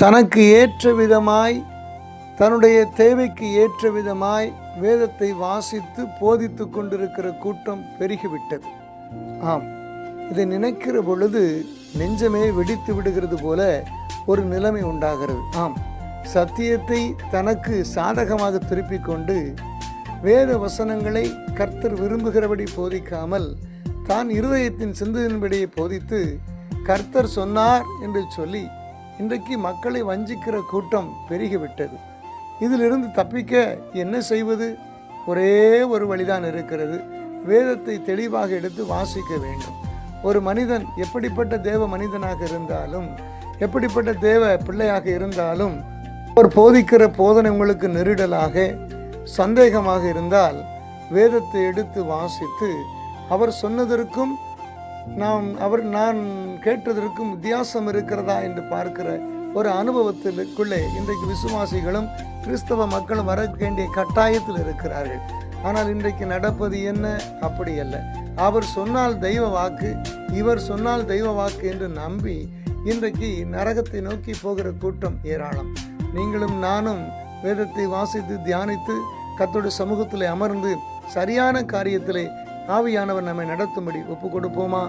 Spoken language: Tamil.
தனக்கு ஏற்ற விதமாய் தன்னுடைய தேவைக்கு ஏற்ற விதமாய் வேதத்தை வாசித்து போதித்து கொண்டிருக்கிற கூட்டம் பெருகிவிட்டது. ஆம் இதை நினைக்கிற பொழுது நெஞ்சமே வெடித்து விடுகிறது போல ஒரு நிலைமை உண்டாகிறது. ஆம் சத்தியத்தை தனக்கு சாதகமாக திருப்பிக் கொண்டு வேத வசனங்களை கர்த்தர் விரும்புகிறபடி போதிக்காமல் தான் இருதயத்தின் சிந்தனையின்படியே போதித்து கர்த்தர் சொன்னார் என்று சொல்லி இன்றைக்கு மக்களை வஞ்சிக்கிற கூட்டம் பெருகிவிட்டது. இதிலிருந்து தப்பிக்க என்ன செய்வது? ஒரே ஒரு வழிதான் இருக்கிறது. வேதத்தை தெளிவாக எடுத்து வாசிக்க வேண்டும். ஒரு மனிதன் எப்படிப்பட்ட தேவ மனிதனாக இருந்தாலும் எப்படிப்பட்ட தேவ பிள்ளையாக இருந்தாலும் அவர் போதிக்கிற போதனை உங்களுக்கு நெருடலாக சந்தேகமாக இருந்தால் வேதத்தை எடுத்து வாசித்து அவர் சொன்னதற்கும் நாம் அவர் நான் கேட்டதற்கும் வித்தியாசம் இருக்கிறதா என்று பார்க்கிற ஒரு அனுபவத்திற்குள்ளே இன்றைக்கு விசுவாசிகளும் கிறிஸ்தவ மக்களும் வர வேண்டிய கட்டாயத்தில் இருக்கிறார்கள். ஆனால் இன்றைக்கு நடப்பது என்ன? அப்படி அல்ல. அவர் சொன்னால் தெய்வ வாக்கு இவர் சொன்னால் தெய்வ வாக்கு என்று நம்பி இன்றைக்கு நரகத்தை நோக்கி போகிற கூட்டம் ஏராளம். நீங்களும் நானும் வேதத்தை வாசித்து தியானித்து கத்தோட சமூகத்தில் அமர்ந்து சரியான காரியத்திலே ஆவியானவர் நம்மை நடத்தும்படி ஒப்பு கொடுப்போமா